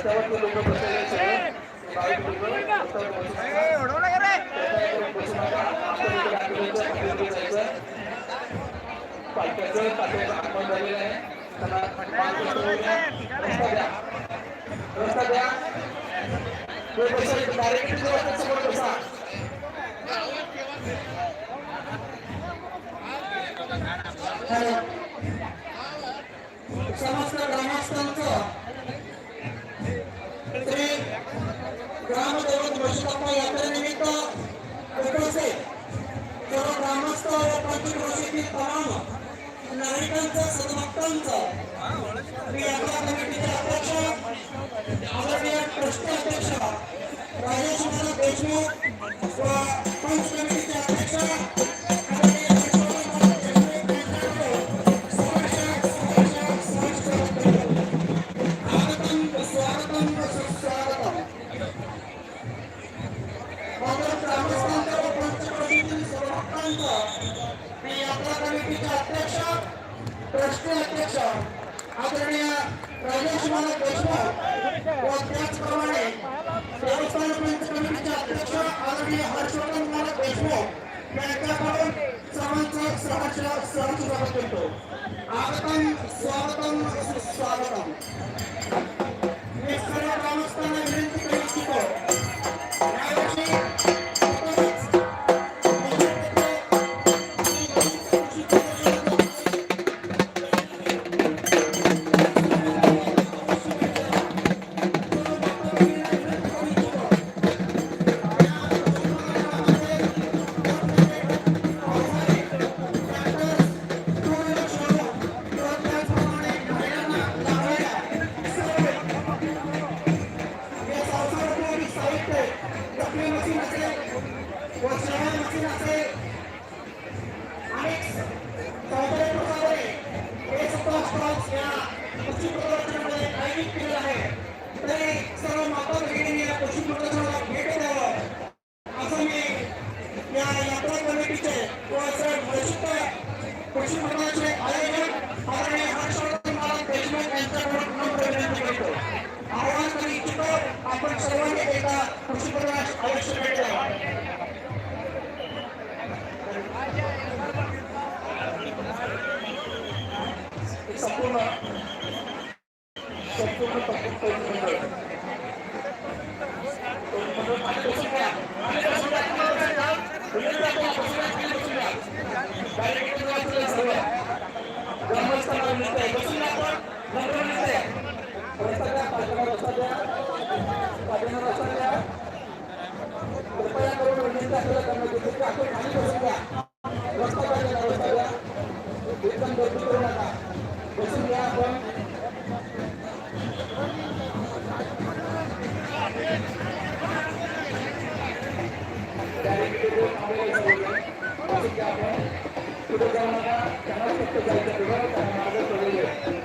रस्त्यावरचे लोक पालख्याचं पालख्याचं आगमन झालेलं आहे रस्ता द्या रस्ता द्या नागरिकांचा सदभक्तांचा मी यात्रा कमिटीचे अध्यक्ष अध्यक्ष राजेश कुमार देशमुख राजेशकुमार देशमुख व त्याचप्रमाणे देवस्थान समितीचे अध्यक्ष आदरणीय हर्षवर्धन कुमार देशमुख यांच्याकडून सर्वांचं सहर्ष सहर्ष स्वागत करतो आगतम स्वागतम स्वागतम Thank you. সম্পূর্ণ সম্পূর্ণ তখন তৈরি হয়ে যায় আমি कुठं जाऊ नका जायचं